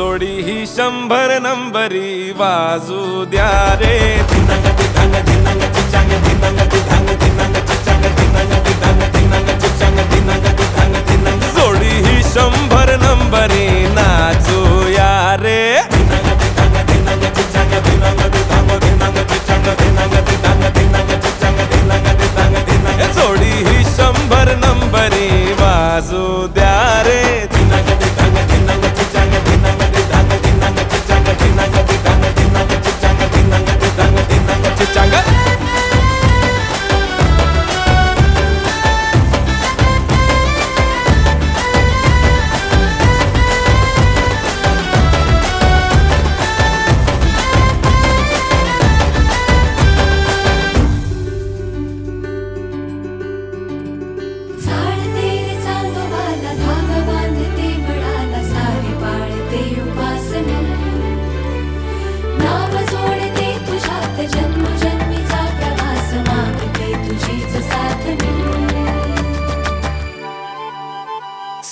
जोडी ही शंभर नंबरी वाजू द्या रे.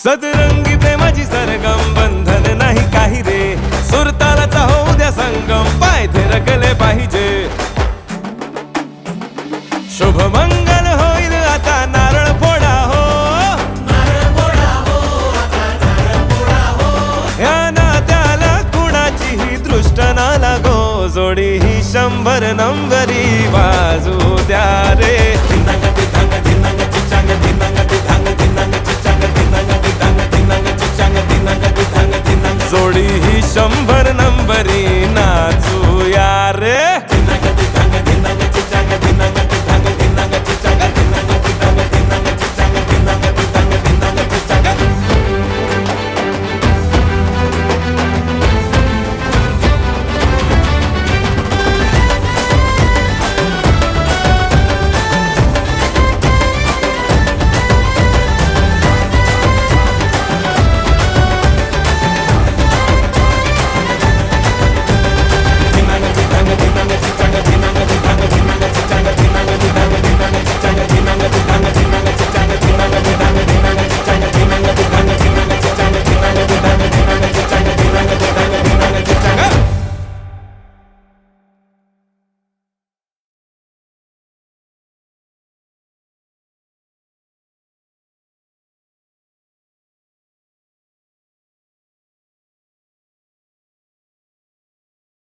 सदरंगी प्रेमाची सरगम बंधन नाही काही रे. सुरतालाचा होऊ द्या संगम पाय रगले पाहिजे. शुभ मंगल होईल आता नारळ फोडा हो. ह्या नात्याला कुणाचीही दृष्ट ना लागो. जोडी ही शंभर नंबरी बाजू द्या. जोडी ही शंभर नंबरी नाचू.